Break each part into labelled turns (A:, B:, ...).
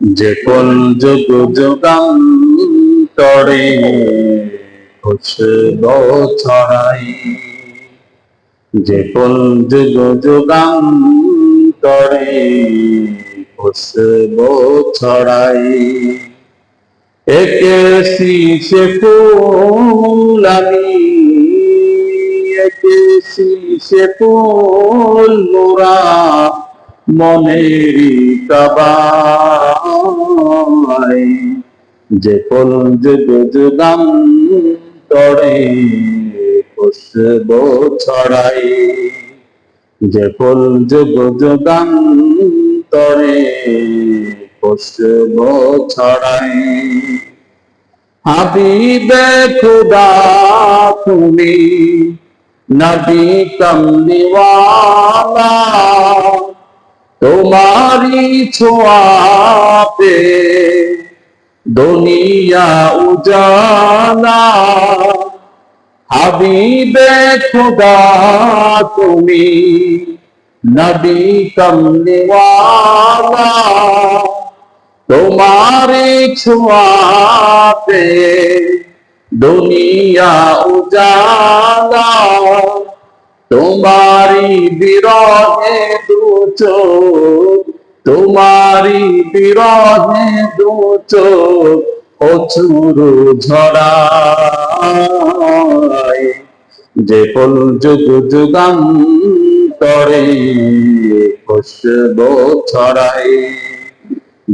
A: যে কোন যুগ যুগান্তরে খুশব ছড়াই যে কোন যুগ যুগান্তরে খুশব ছড়াই একে শীষে ফুল একে শীষে ফুল মোরা মনেরই কাবাই যে কোন যুগ যুগাম তরে খুশব ছড়াই যে কোন যুগ যুগাম তরে খুশব ছড়াই হাবিবে খুদা তুমি, নবী কমলিওয়ালা। তোমারি ছোঁয়াতে দুনিয়া উজালা। হাবিবে খুদা তুমি, নবী কমলিওয়ালা তোমারি ছোঁয়াতে। দুনিয়া উজালা তোমারি বিরহে দু চোখ। তোমারি বিরহে দু চোখ অচুরু ঝড়ায় যে কোন যুগ যুগান্তরে খুশব ছড়াই।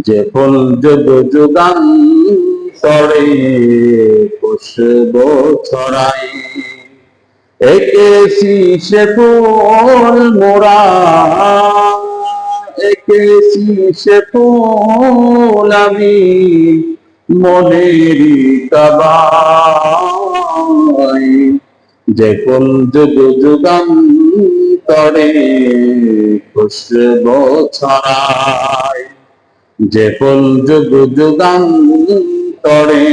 A: যে কোন যুগ যুগান্তরে খুশব ছড়াই। একে শীষে ফুল মোরা একে শীষে ফুল আমি মনেরই কাবাই যে কোন যুগ যুগান্তরে খুশব ছড়াই যে কোন যুগ যুগান্তরে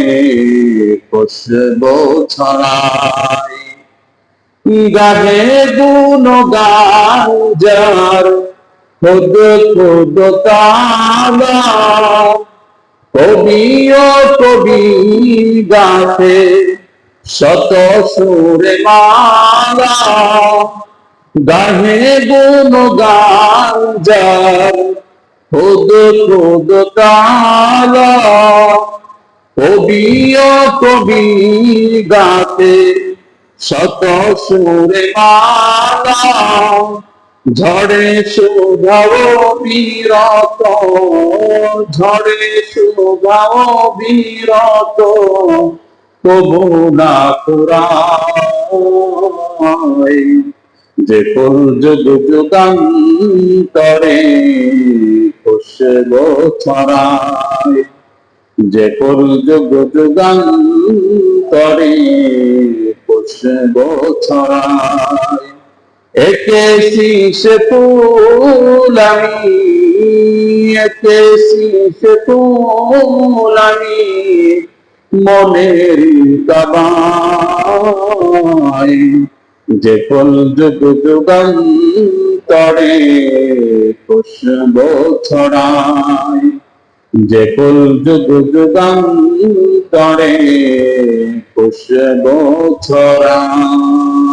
A: খুশব ছড়াই গানে গুণ গান যার খুদ খুদ তালা কবি গাছে শত সুরে মালা গানে গুণ গান যার খুদ খুদ তালা। কবি ও কবি গাতে শত সুরে মালা ঝড়ে শোভাও বীরত, ঝড়ে শোভাও বীরত, তবু না পুরাই যে কোন যুগ যুগান্তরে খুশব ছড়ায়, যে কোন যুগ যুগান্তরে খুশব ছড়ায়। একে শীষে ফুল আমি একে শীষে ফুল আমি মনের কাবাই যে কোন যুগ যুগান্তরে খুশব ছড়ায়, যে কোন যুগ যুগান্তরে খুশব ছড়ায়।